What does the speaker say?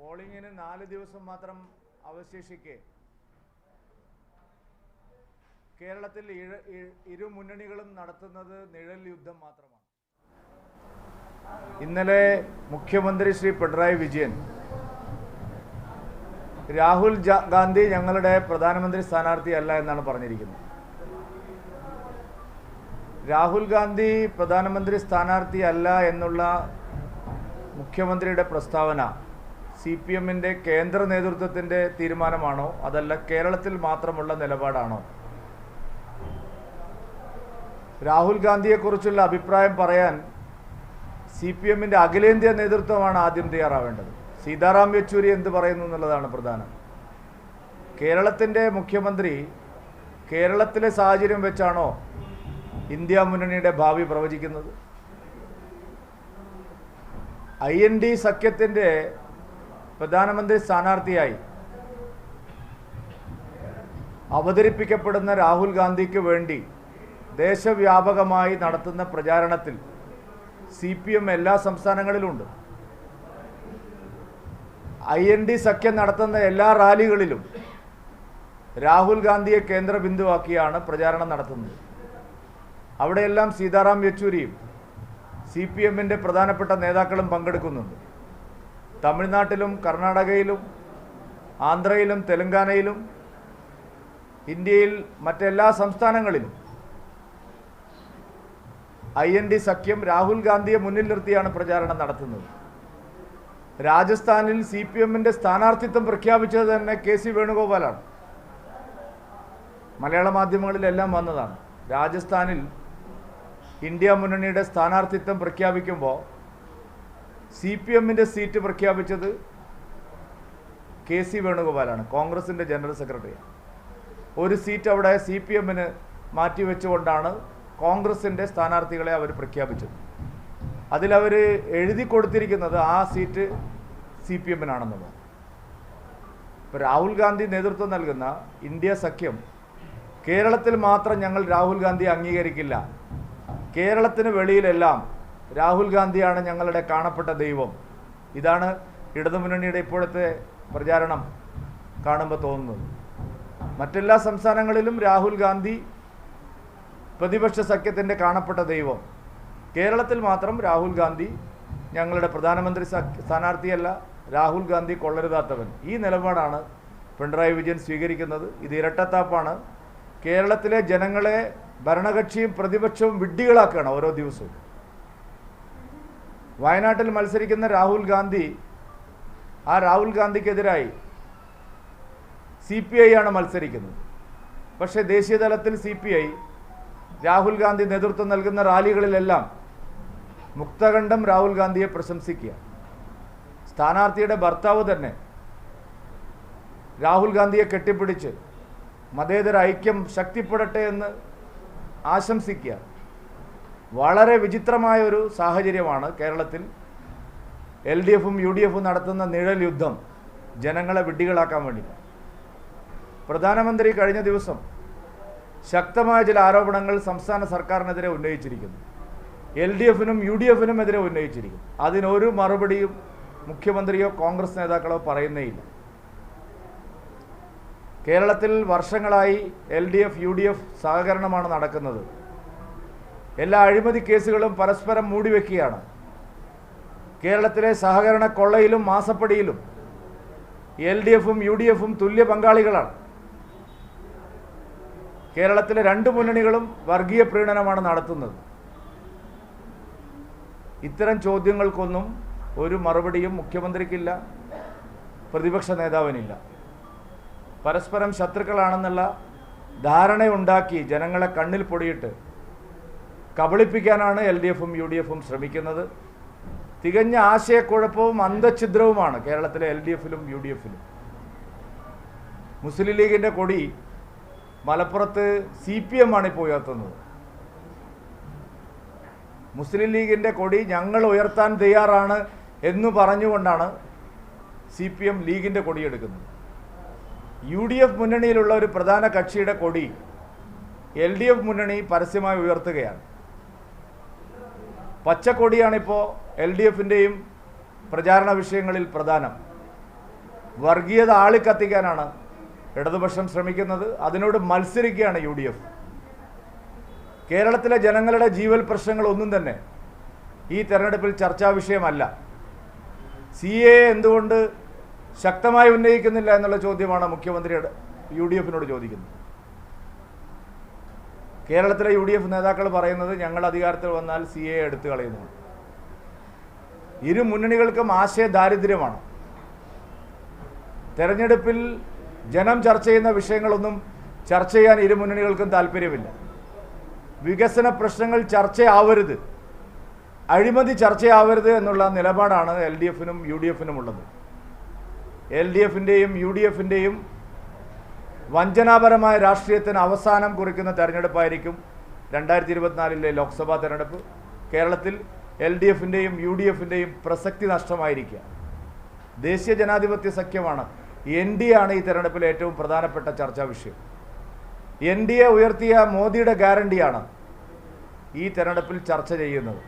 പോളിംഗിന് നാല് ദിവസം മാത്രം അവശേഷിക്കെ. കേരളത്തിൽ ഇരു മുന്നണികളും നടത്തുന്നത് നിഴൽ യുദ്ധം മാത്രമാണ്. ഇന്നലെ മുഖ്യമന്ത്രി ശ്രീ പിണറായി വിജയൻ രാഹുൽ ഗാന്ധി ഞങ്ങളുടെ പ്രധാനമന്ത്രി സ്ഥാനാർത്ഥിയല്ല എന്നാണ് പറഞ്ഞിരിക്കുന്നത്. രാഹുൽ ഗാന്ധി പ്രധാനമന്ത്രി സ്ഥാനാർത്ഥിയല്ല എന്നുള്ള മുഖ്യമന്ത്രിയുടെ പ്രസ്താവന സി പി എമ്മിന്റെ കേന്ദ്ര നേതൃത്വത്തിന്റെ തീരുമാനമാണോ? അതല്ല കേരളത്തിൽ മാത്രമുള്ള നിലപാടാണോ? രാഹുൽ ഗാന്ധിയെക്കുറിച്ചുള്ള അഭിപ്രായം പറയാൻ സി പി എമ്മിന്റെ അഖിലേന്ത്യാ നേതൃത്വമാണ് ആദ്യം തയ്യാറാവേണ്ടത്. സീതാറാം യെച്ചൂരി എന്ത് പറയുന്നു എന്നുള്ളതാണ് പ്രധാനം. കേരളത്തിന്റെ മുഖ്യമന്ത്രി കേരളത്തിലെ സാഹചര്യം വെച്ചാണോ ഇന്ത്യ മുന്നണിയുടെ ഭാവി പ്രവചിക്കുന്നത്? ഐ എൻ ഡി സഖ്യത്തിന്റെ പ്രധാനമന്ത്രി സ്ഥാനാർത്ഥിയായി അവതരിപ്പിക്കപ്പെടുന്ന രാഹുൽ ഗാന്ധിക്ക് വേണ്ടി ദേശവ്യാപകമായി നടത്തുന്ന പ്രചാരണത്തിൽ സി പി എം എല്ലാ സംസ്ഥാനങ്ങളിലുമുണ്ട് ഐ എൻ ഡി സഖ്യം നടത്തുന്ന എല്ലാ റാലികളിലും രാഹുൽ ഗാന്ധിയെ കേന്ദ്ര ബിന്ദുവാക്കിയാണ് പ്രചാരണം നടത്തുന്നത്. അവിടെയെല്ലാം സീതാറാം യെച്ചൂരിയും സി പി എമ്മിന്റെ പ്രധാനപ്പെട്ട നേതാക്കളും പങ്കെടുക്കുന്നുണ്ട്. തമിഴ്നാട്ടിലും കർണാടകയിലും ആന്ധ്രയിലും തെലങ്കാനയിലും ഇന്ത്യയിൽ മറ്റെല്ലാ സംസ്ഥാനങ്ങളിലും ഐ എൻ ഡി സഖ്യം രാഹുൽ ഗാന്ധിയെ മുന്നിൽ നിർത്തിയാണ് പ്രചാരണം നടത്തുന്നത്. രാജസ്ഥാനിൽ സി പി എമ്മിന്റെ സ്ഥാനാർത്ഥിത്വം പ്രഖ്യാപിച്ചത് തന്നെ കെ സി വേണുഗോപാലാണ്. മലയാള മാധ്യമങ്ങളിലെല്ലാം വന്നതാണ്. രാജസ്ഥാനിൽ ഇന്ത്യ മുന്നണിയുടെ സ്ഥാനാർത്ഥിത്വം പ്രഖ്യാപിക്കുമ്പോൾ സി പി എമ്മിന്റെ സീറ്റ് പ്രഖ്യാപിച്ചത് കെ സി വേണുഗോപാലാണ് കോൺഗ്രസിന്റെ ജനറൽ സെക്രട്ടറിയാണ്. ഒരു സീറ്റ് അവിടെ സി പി എമ്മിന് മാറ്റിവെച്ചുകൊണ്ടാണ് കോൺഗ്രസിന്റെ സ്ഥാനാർത്ഥികളെ അവർ പ്രഖ്യാപിച്ചത്. അതിലവർ എഴുതി കൊടുത്തിരിക്കുന്നത് ആ സീറ്റ് സി പി എമ്മിനാണെന്നുള്ളത് ഇപ്പോൾ രാഹുൽ ഗാന്ധി നേതൃത്വം നൽകുന്ന ഇന്ത്യ സഖ്യം കേരളത്തിൽ മാത്രം ഞങ്ങൾ രാഹുൽ ഗാന്ധി അംഗീകരിക്കില്ല. കേരളത്തിന് വെളിയിലെല്ലാം രാഹുൽ ഗാന്ധിയാണ് ഞങ്ങളുടെ കാണപ്പെട്ട ദൈവം. ഇതാണ് ഇടതുമുന്നണിയുടെ ഇപ്പോഴത്തെ പ്രചാരണം കാണുമ്പോൾ തോന്നുന്നത്. മറ്റെല്ലാ സംസ്ഥാനങ്ങളിലും രാഹുൽ ഗാന്ധി പ്രതിപക്ഷ സഖ്യത്തിന്റെ കാണപ്പെട്ട ദൈവം. കേരളത്തിൽ മാത്രം രാഹുൽ ഗാന്ധി ഞങ്ങളുടെ പ്രധാനമന്ത്രി സ്ഥാനാർത്ഥിയല്ല രാഹുൽ ഗാന്ധി കൊള്ളരുതാത്തവൻ. ഈ നിലപാടാണ് പിണറായി വിജയൻ സ്വീകരിക്കുന്നത്. ഇത് ഇരട്ടത്താപ്പാണ്. കേരളത്തിലെ ജനങ്ങളെ ഭരണകക്ഷിയും പ്രതിപക്ഷവും വിഡ്ഢികളാക്കുകയാണ് ഓരോ ദിവസവും. വയനാട്ടിൽ മത്സരിക്കുന്ന രാഹുൽ ഗാന്ധി ആ രാഹുൽ ഗാന്ധിക്കെതിരായി സി പി ഐ ആണ് മത്സരിക്കുന്നത്. പക്ഷേ ദേശീയ തലത്തിൽ C P I Rahul Gandhi നേതൃത്വം നൽകുന്ന റാലികളിലെല്ലാം മുക്തകണ്ഠം രാഹുൽ ഗാന്ധിയെ പ്രശംസിക്കുക. സ്ഥാനാർത്ഥിയുടെ ഭർത്താവ് തന്നെ രാഹുൽ ഗാന്ധിയെ കെട്ടിപ്പിടിച്ച് മതേതര ഐക്യം ശക്തിപ്പെടട്ടെ എന്ന് ആശംസിക്കുക. വളരെ വിചിത്രമായ ഒരു സാഹചര്യമാണ് കേരളത്തിൽ എൽ ഡി എഫും യു ഡി എഫും നടത്തുന്ന നിഴൽ യുദ്ധം ജനങ്ങളെ വിഡ്ഢികളാക്കാൻ വേണ്ടി പ്രധാനമന്ത്രി കഴിഞ്ഞ ദിവസം ശക്തമായ ചില ആരോപണങ്ങൾ സംസ്ഥാന സർക്കാരിനെതിരെ ഉന്നയിച്ചിരിക്കുന്നു. എൽ ഡി എഫിനും യു ഡി എഫിനും എതിരെ ഉന്നയിച്ചിരിക്കുന്നു. അതിനൊരു മറുപടിയും മുഖ്യമന്ത്രിയോ കോൺഗ്രസ് നേതാക്കളോ പറയുന്നേയില്ല കേരളത്തിൽ വർഷങ്ങളായി L D F U D F സഹകരണമാണ് നടക്കുന്നത്. എല്ലാ അഴിമതി കേസുകളും പരസ്പരം മൂടിവെക്കുകയാണ്. കേരളത്തിലെ സഹകരണ കൊള്ളയിലും മാസപ്പടിയിലും എൽ ഡി എഫും യു ഡി എഫും തുല്യ പങ്കാളികളാണ്. കേരളത്തിലെ രണ്ട് മുന്നണികളും വർഗീയ പ്രീണനമാണ് നടത്തുന്നത്. ഇത്തരം ചോദ്യങ്ങൾക്കൊന്നും ഒരു മറുപടിയും മുഖ്യമന്ത്രിക്കില്ല പ്രതിപക്ഷ നേതാവിനില്ല. പരസ്പരം ശത്രുക്കളാണെന്നുള്ള ധാരണയുണ്ടാക്കി ജനങ്ങളെ കണ്ണിൽ പൊടിയിട്ട് കബളിപ്പിക്കാനാണ് എൽ ഡി എഫും യു ഡി എഫും ശ്രമിക്കുന്നത്. തികഞ്ഞ ആശയക്കുഴപ്പവും അന്തഛിദ്രവുമാണ് കേരളത്തിലെ എൽ ഡി എഫിലും യു ഡി എഫിലും. മുസ്ലിം ലീഗിന്റെ കൊടി മലപ്പുറത്ത് സി പി എം ആണ് ഇപ്പോൾ ഉയർത്തുന്നത്. മുസ്ലിം ലീഗിന്റെ കൊടി ഞങ്ങൾ ഉയർത്താൻ തയ്യാറാണ് എന്ന് പറഞ്ഞുകൊണ്ടാണ് സി പി എം ലീഗിന്റെ കൊടിയെടുക്കുന്നത് യു ഡി എഫ് മുന്നണിയിലുള്ള ഒരു പ്രധാന കക്ഷിയുടെ കൊടി എൽ ഡി എഫ് മുന്നണി പരസ്യമായി ഉയർത്തുകയാണ്. പച്ചക്കൊടിയാണിപ്പോൾ എൽ ഡി എഫിന്റെയും പ്രചാരണ വിഷയങ്ങളിൽ പ്രധാനം. വർഗീയത ആളിക്കത്തിക്കാനാണ് ഇടതുപക്ഷം ശ്രമിക്കുന്നത്. അതിനോട് മത്സരിക്കുകയാണ് യു ഡി എഫ്. കേരളത്തിലെ ജനങ്ങളുടെ ജീവൽ പ്രശ്നങ്ങളൊന്നും തന്നെ ഈ തെരഞ്ഞെടുപ്പിൽ ചർച്ചാ വിഷയമല്ല. സി എ എന്തുകൊണ്ട് ശക്തമായി ഉന്നയിക്കുന്നില്ല എന്നുള്ള ചോദ്യമാണ് മുഖ്യമന്ത്രി യു ഡി എഫിനോട് ചോദിക്കുന്നത്. കേരളത്തിലെ യു ഡി എഫ് നേതാക്കൾ പറയുന്നത് ഞങ്ങൾ അധികാരത്തിൽ വന്നാൽ സി എ എടുത്തു കളയുന്നു. ഇരു മുന്നണികൾക്കും ആശയ ദാരിദ്ര്യമാണ്. തെരഞ്ഞെടുപ്പിൽ ജനം ചർച്ച ചെയ്യുന്ന വിഷയങ്ങളൊന്നും ചർച്ച ചെയ്യാൻ ഇരു മുന്നണികൾക്കും താല്പര്യമില്ല. വികസന പ്രശ്നങ്ങൾ ചർച്ചയാവരുത്. അഴിമതി ചർച്ചയാവരുത് എന്നുള്ള നിലപാടാണ് എൽ ഡി എഫിനും യു ഡി എഫിനും ഉള്ളത് എൽ ഡി എഫിന്റെയും യു ഡി എഫിന്റെയും വഞ്ചനാപരമായ രാഷ്ട്രീയത്തിന് അവസാനം കുറിക്കുന്ന തെരഞ്ഞെടുപ്പായിരിക്കും രണ്ടായിരത്തി ഇരുപത്തിനാലിലെ ലോക്സഭാ തെരഞ്ഞെടുപ്പ്. കേരളത്തിൽ എൽ ഡി എഫിന്റെയും യു ഡി എഫിന്റെയും പ്രസക്തി നഷ്ടമായിരിക്കുക. ദേശീയ ജനാധിപത്യ സഖ്യമാണ് എൻ ഡി ആണ് ഈ തെരഞ്ഞെടുപ്പിലെ ഏറ്റവും പ്രധാനപ്പെട്ട ചർച്ചാ വിഷയം. എൻ ഡി എ ഉയർത്തിയ മോദിയുടെ ഗ്യാരണ്ടിയാണ് ഈ തെരഞ്ഞെടുപ്പിൽ ചർച്ച ചെയ്യുന്നത്.